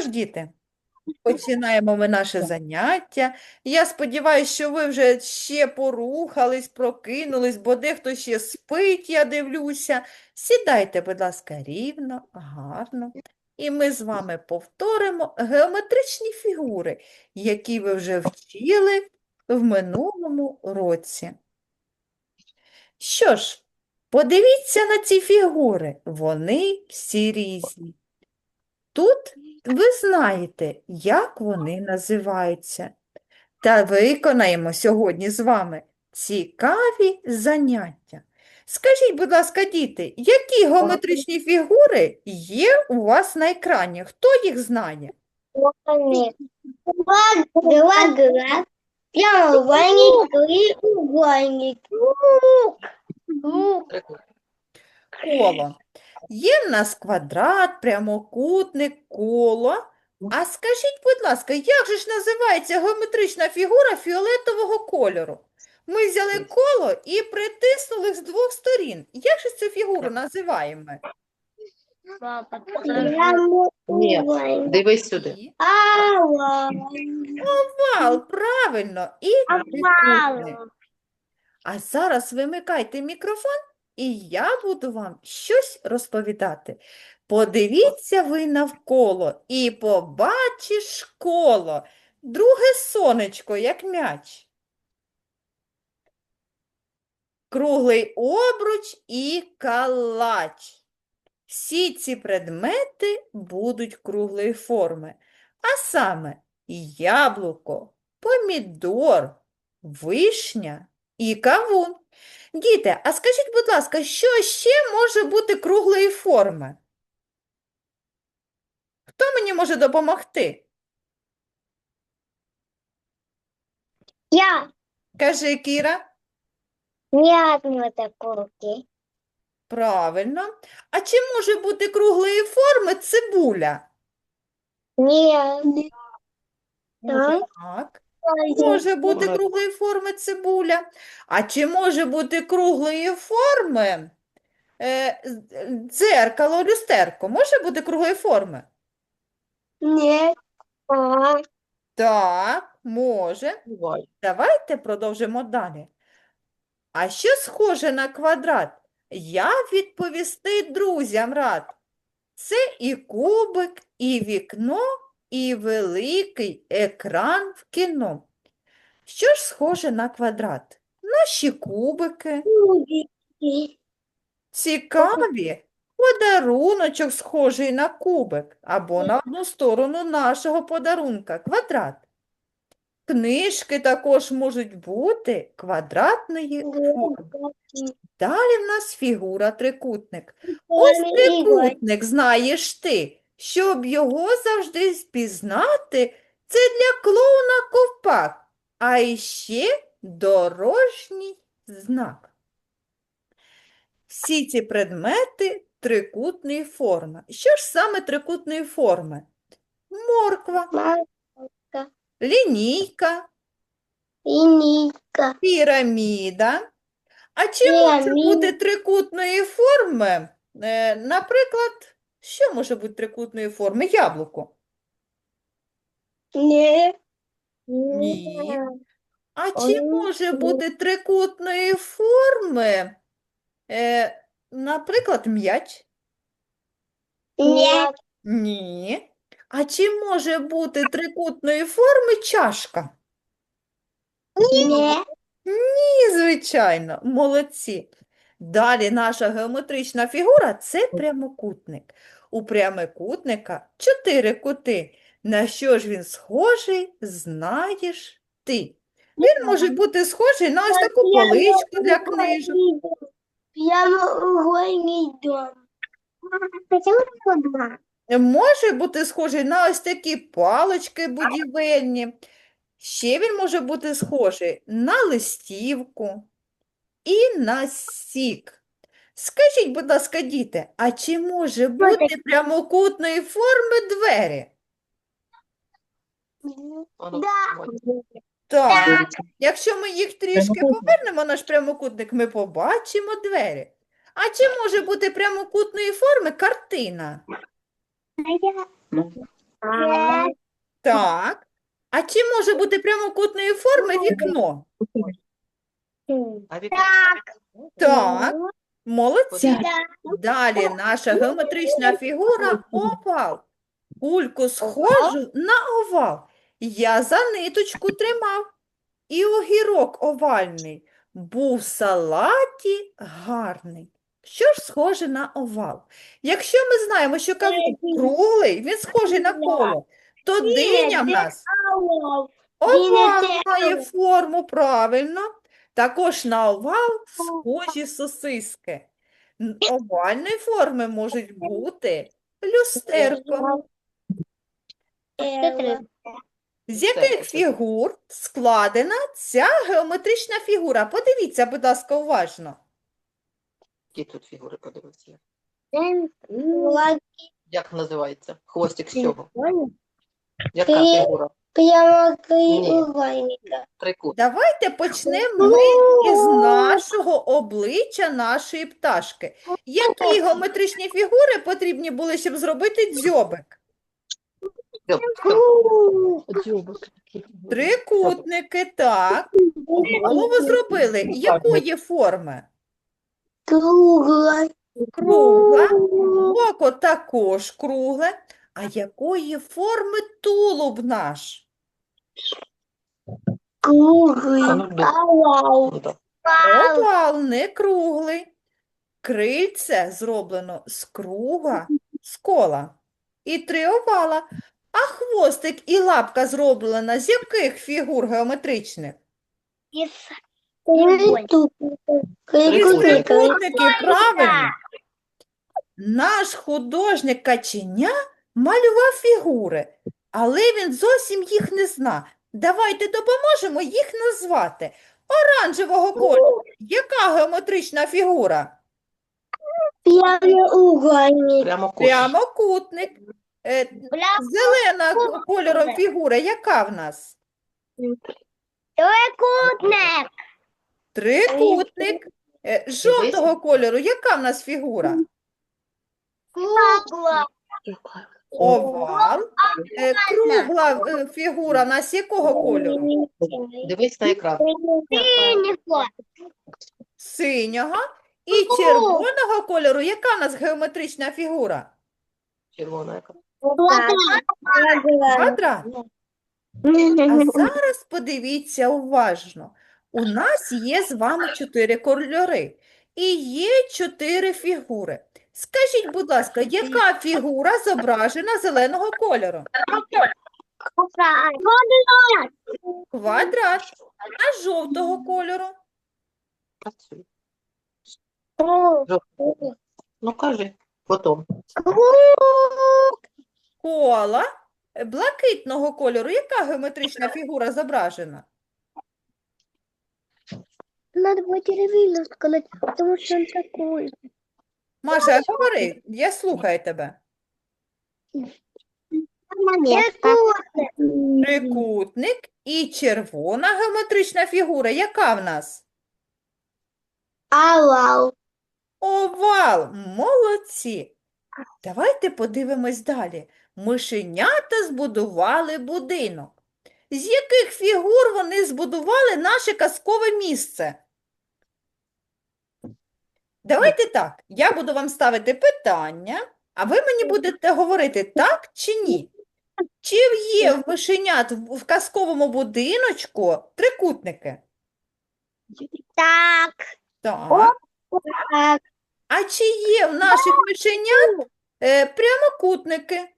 ж, діти, починаємо ми наше заняття. Я сподіваюся, що ви вже ще порухались, прокинулись, бо дехто ще спить, я дивлюся. Сідайте, будь ласка, рівно, гарно. І ми з вами повторимо геометричні фігури, які ви вже вчили в минулому році. Що ж, подивіться на ці фігури, вони всі різні. Тут ви знаєте, як вони називаються. Та виконаємо сьогодні з вами цікаві заняття. Скажіть, будь ласка, діти, які геометричні фігури є у вас на екрані? Хто їх знає? Треугольник. Два, два граф. Круг. Коло. Є в нас квадрат, прямокутник, коло. А скажіть, будь ласка, як же ж називається геометрична фігура фіолетового кольору? Ми взяли коло і притиснули з двох сторін. Як же цю фігуру називаємо? Прямоугольник. Дивись сюди. Овал. овал, правильно, і. А зараз вимикайте мікрофон, і я буду вам щось розповідати. Подивіться ви навколо і побачиш коло, друге сонечко, як м'яч. Круглий обруч і калач. Всі ці предмети будуть круглої форми, а саме яблуко, помідор, вишня і кавун. Діти, а скажіть, будь ласка, що ще може бути круглої форми? Хто мені може допомогти? Я Кажи, Кіра. м'ятну такурки. Правильно. А чи може бути круглої форми цибуля? Ні. Так. Так. Може бути круглої форми цибуля. А чи може бути круглої форми е, з- дзеркало, люстерко? Може бути круглої форми? Ні. А. Так, може. Бувай. Давайте продовжимо далі. А що схоже на квадрат? Я відповісти друзям рад. Це і кубик, і вікно, і великий екран в кіно. Що ж схоже на квадрат? Наші кубики, Кубики. цікаві, подаруночок схожий на кубик або на одну сторону нашого подарунка – квадрат. Книжки також можуть бути квадратної форми. Далі в нас фігура трикутник. Ось трикутник, знаєш ти. Щоб його завжди спізнати, це для клоуна ковпак, а іще дорожній знак. Всі ці предмети трикутної форми. Що ж саме трикутної форми? Морква, Марка. лінійка, Линейка. піраміда. А чи може Піраміда. бути трикутної форми? Е, наприклад, що може бути трикутної форми? Яблуко. Ні. Ні. А чи може бути трикутної форми? Е, наприклад, м'яч? Ні. Ні. А чи може бути трикутної форми чашка? Ні. Ні, звичайно, молодці. Далі наша геометрична фігура – це прямокутник. У прямокутника чотири кути. На що ж він схожий, знаєш ти. Він може бути схожий на ось таку поличку для книжок. Прямоугольный дом. Може бути схожий на ось такі палички будівельні. Ще він може бути схожий на листівку і на сік. Скажіть, будь ласка, діти, а чи може бути прямокутної форми двері? Да. Так, якщо ми їх трішки повернемо, наш прямокутник, ми побачимо двері. А чи може бути прямокутної форми картина? Так. А чи може бути прямокутної форми вікно? А від... Так, молодці. Далі наша геометрична фігура овал. Кульку схожу на овал. Я за ниточку тримав. І огірок овальний був в салаті гарний. Що ж схоже на овал? Якщо ми знаємо, що кавун круглий, він схожий на коло, то диня в нас овал має форму, правильно. Також на овал схожі сосиски. Овальної форми можуть бути люстерко. З яких фігур складена ця геометрична фігура? Подивіться, будь ласка, уважно. Які тут фігури подивися? Як називається? Хвостик з чого? Яка фігура? Прямокружника. Трикут. Давайте почнемо ми із нашого обличчя нашої пташки. Які геометричні фігури потрібні були, щоб зробити дзьобик? Трикутники, так. Голову зробили. Якої форми? Круглая. Кругла. Око також кругле. А якої форми тулуб наш? Круглый. А ну. Овал. Ну. Овал не круглий. Крильце зроблено з круга, з кола. І три овала. А хвостик і лапка зроблена з яких фігур геометричних? Із Трикутник. трикутників, правильно. Наш художник Каченя малював фігури, але він зовсім їх не зна. Давайте допоможемо їх назвати. Оранжевого кольору. Яка геометрична фігура? Прямоугольник. Прямо кошик. Прямокутник. Е, Зелена кольором фігура, яка в нас? Трикутник. Трикутник. Е, Жовтого кольору, яка в нас фігура? Кругла. Овал. Е, Кругла е, фігура в нас якого кольору? Дивись на екран. Синього. Синього. І червоного кольору, яка в нас геометрична фігура? Червона яка. Квадрат. А зараз подивіться уважно. У нас є з вами чотири кольори і є чотири фігури. Скажіть, будь ласка, яка фігура зображена зеленого кольору? Квадрат. А жовтого кольору? Ну кажи. Потім. Кола. Блакитного кольору. Яка геометрична фігура зображена? Надо было деревянно сказать, потому что он такой. Маша, говори, я слухаю тебе. Трикутник. І червона геометрична фігура. Яка в нас? Овал. Овал. Молодці. Давайте подивимось далі. Мишенята збудували будинок. З яких фігур вони збудували наше казкове місце? Давайте так. Я буду вам ставити питання, а ви мені будете говорити так чи ні. Чи є в мишенят в казковому будиночку трикутники? Так. Так. Так. А чи є в наших мишенят е, прямокутники?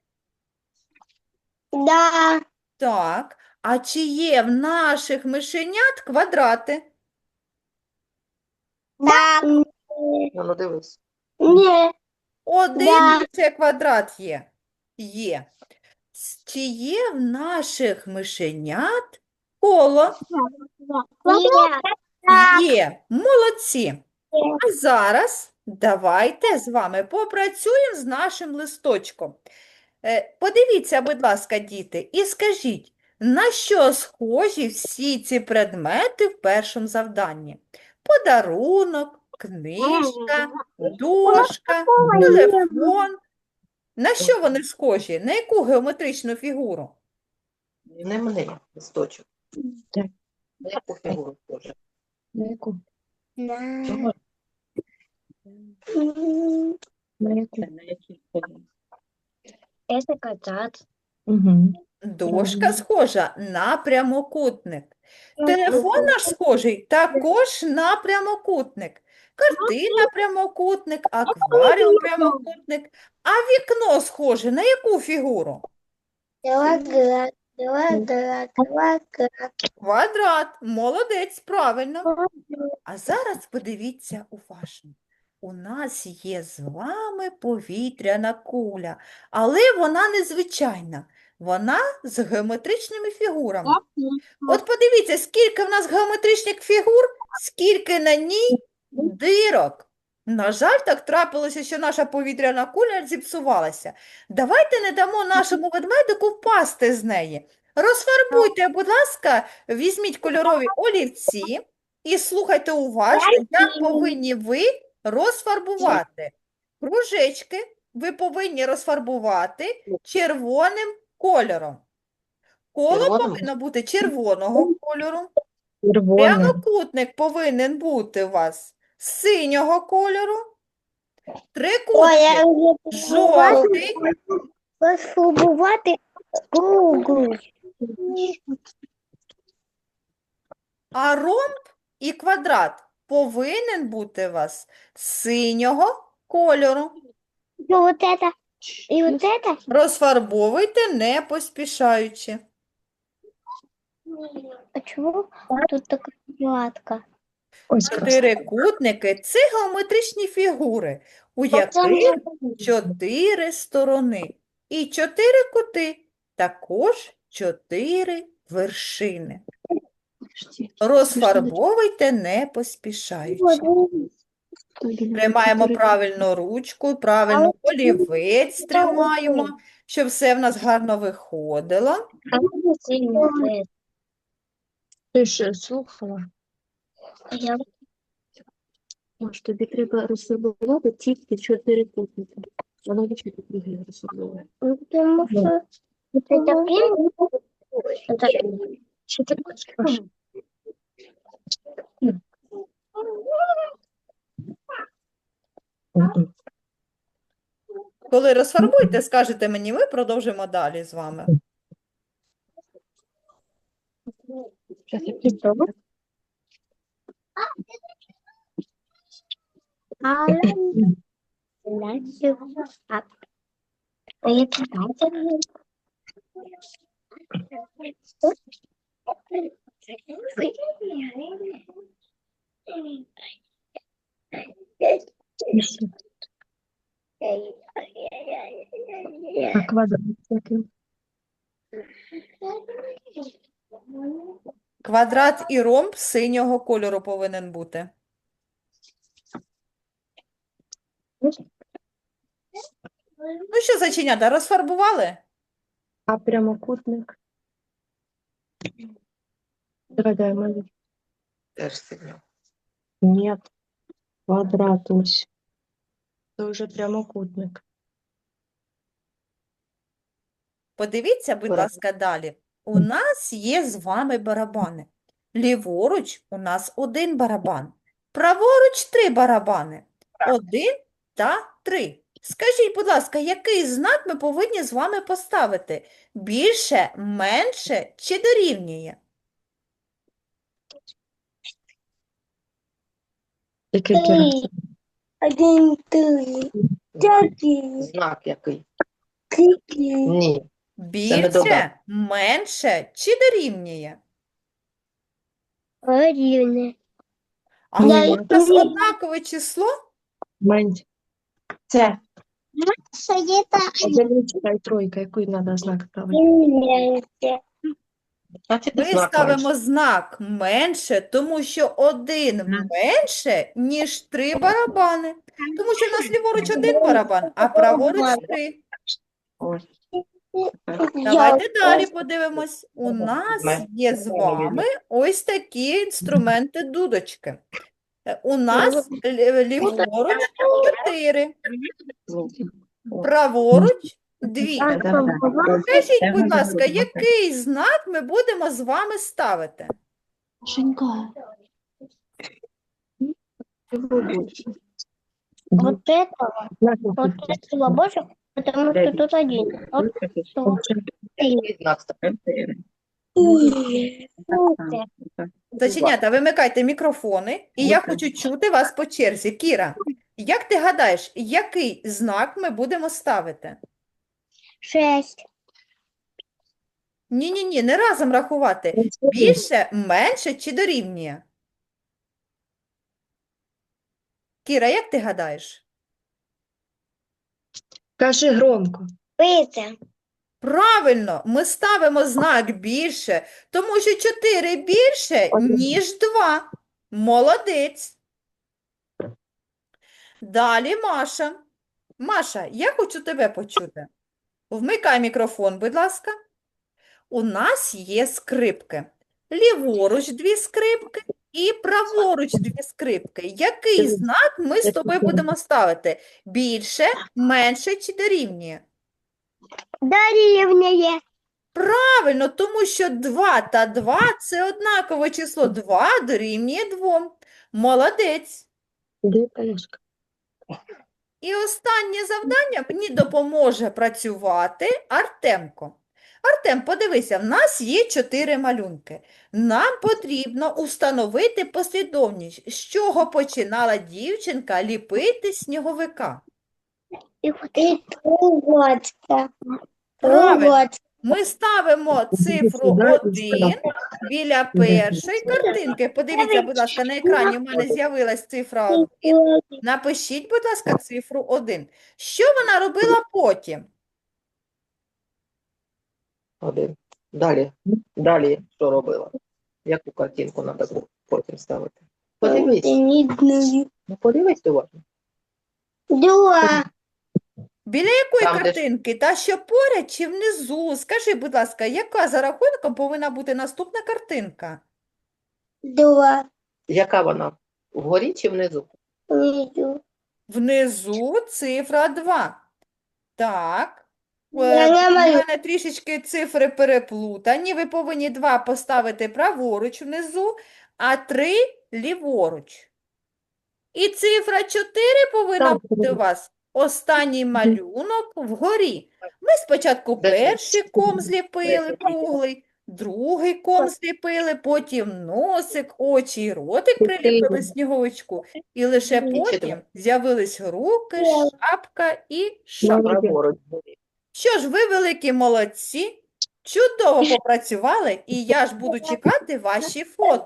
Да. Так. А чи є в наших мишенят квадрати? Так. Ну, ну дивись. Не. Один Да. лише квадрат є. Є. С- Чи є в наших мишенят коло? Є. Молодці. А зараз давайте з вами попрацюємо з нашим листочком. Е, Подивіться, будь ласка, діти, і скажіть, на що схожі всі ці предмети в першому завданні? Подарунок, книжка, дошка, телефон. На що вони схожі? На яку геометричну фігуру? Не мене, листочок. Так. На яку фігуру схоже? На яку? На яку? На які квадрат. Угу. Дошка схожа на прямокутник. Телефон наш схожий також на прямокутник. Картина прямокутник, акваріум прямокутник, а вікно схоже на яку фігуру? Квадрат. Квадрат. Квадрат. Квадрат. Молодець, правильно. А зараз подивіться уважно. У нас є з вами повітряна куля, але вона незвичайна. Вона з геометричними фігурами. От подивіться, скільки в нас геометричних фігур, скільки на ній дирок. На жаль, так трапилося, що наша повітряна куля зіпсувалася. Давайте не дамо нашому ведмедику впасти з неї. Розфарбуйте, будь ласка, візьміть кольорові олівці і слухайте уважно, як повинні ви розфарбувати. Кружечки ви повинні розфарбувати червоним кольором. Коло Червоним? повинно бути червоного кольору. Червоне. Прямокутник повинен бути у вас синього кольору. Трикутник жовтий. розфарбувати круглу. А ромб і квадрат повинен бути у вас синього кольору. Это, и вот это. Розфарбовуйте не поспішаючи. А чего тут такая гладко? Ось красиво. Чотирикутники – це геометричні фігури, у яких чотири сторони і чотири кути, також чотири вершини. Розфарбовуйте не поспішаючи. Тримаємо правильно ручку, правильно олівець тримаємо, щоб все в нас гарно виходило. Ти ж слухала? Я Може, тобі треба розфарбувати тільки чотири кутники. А навіщо ти круги розфарбовує? Потому что это первый, это Чотири кутники. Мгм. Коли розфарбуєте, скажете мені, ми продовжимо далі з вами. Щас я підпробую. а квадрат який? Квадрат і ромб синього кольору повинен бути. Ну що, зайченята, розфарбували? А прямокутник? Мені. Теж сильно. Нет. Квадрат ось. Це вже прямокутник. Подивіться, будь ласка, далі. У нас є з вами барабани. Ліворуч у нас один барабан, праворуч три барабани. Один та три. Скажіть, будь ласка, який знак ми повинні з вами поставити? Більше, менше чи дорівнює? Три. Один, три, Знак який? три, Ні. Більше, добре. менше чи дорівнює? один. А Я у нас не- однакове число? Мань. Це. Совета Одиничка і тройка. Який треба знак один. Значить, Ми ставимо знак менше, тому що один менше, ніж три барабани. Тому що в нас ліворуч один барабан, а праворуч три. Ось. Давайте далі подивимось. У нас є з вами ось такі інструменти дудочки. Е, У нас лі- ліворуч чотири. праворуч дві. Скажіть, будь ласка, який знак ми будемо з вами ставити? Женька. Вот этого, вот этого больше, потому что тут один. Знак ставити? Заченята, вимикайте мікрофони, і я хочу чути вас по черзі. Кіра, як ти гадаєш, який знак ми будемо ставити? Шесть. Ні-ні-ні, не разом рахувати. Більше, менше чи дорівнює? Кіра, як ти гадаєш? Кажи громко. Выйти. Правильно, ми ставимо знак більше, тому що 4 більше, ніж 2. Молодець. Далі Маша. Маша, я хочу тебе почути. Вмикай мікрофон, будь ласка. У нас є скрипки. Ліворуч дві скрипки і праворуч дві скрипки. Який знак ми з тобою будемо ставити? Більше, менше чи дорівнює? Доревняя. Правильно, тому що 2 та 2 – це однакове число. 2 дорівнює 2. Молодець. І останнє завдання мені допоможе працювати Артемко. Артем, подивися, в нас є чотири малюнки. Нам потрібно установити послідовність, з чого починала дівчинка ліпити сніговика. Правильно. Ми ставимо цифру сюди 1 біля першої картинки. Подивіться, будь ласка, на екрані в мене з'явилась цифра 1. Напишіть, будь ласка, цифру 1. Що вона робила потім? Один. Далі. Далі що робила? Яку картинку треба потім ставити? Подивись. Ну подивись уважно. Два. Біля якої Там, де ж- картинки? Та що поряд чи внизу? Скажи, будь ласка, яка за рахунком повинна бути наступна картинка? Два. Яка вона? Вгорі чи внизу? Внизу. Внизу цифра 2. Так. Е, У мене трішечки цифри переплутані. Ви повинні 2 поставити праворуч внизу, а 3 ліворуч. І цифра 4 повинна Так, бути у вас. Останній малюнок вгорі. Ми спочатку перший ком зліпили круглий, другий ком зліпили, потім носик, очі і ротик приліпили сніговичку. І лише потім з'явились руки, шапка і шапка. Праворуч. Що ж, ви великі молодці, чудово попрацювали, і я ж буду чекати ваші фото.